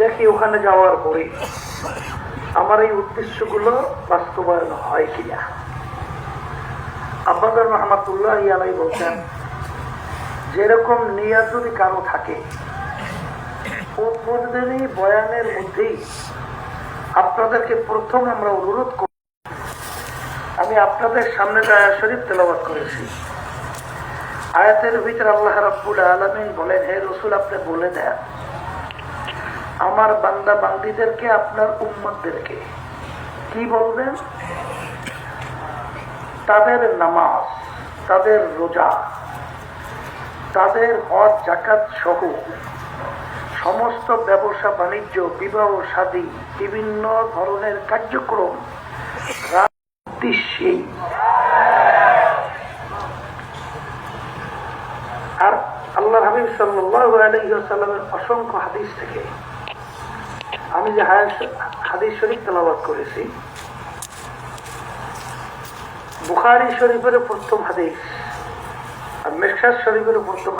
দেখি ওখানে যাওয়ার পরে আমার এই উদ্দেশ্যগুলো বাস্তবায়ন হয় কিনা। আব্বাদর রহমাতুল্লাহ ইয়ালাই বলছেন, যেরকম নিয়াজ যদি কারও থাকে বয়ানের মধ্যেই আপনাদেরকে প্রথম আমরা অনুরোধ করি, আমি আপনাদের সামনে দয়া শরীফ তেলাবাদ করেছি। আয়াতের ভিতরে আল্লাহ রাব্বুল আলমিন বলেন, হে রসুল, আপনি বলে দেন আমার বান্দা বান্দিদেরকে, আপনার উম্মতদেরকে। কি বলবেন? তাদের নামাজ, তাদের রোজা, তাদের হজ জাকাত সহ সমস্ত ব্যবসা, বাণিজ্য, বিবাহ শাদী বিভিন্ন ধরনের কার্যক্রম আর আল্লাহ হাবিব সাল্লাহ সাল্লামের অসংখ্য হাদিস থেকে আমি যে হাদিস শরীফ তেলাবাদ করেছি বুখারি শরীফের প্রথম হাদিস আর মেঘসাদ শরীফের প্রথম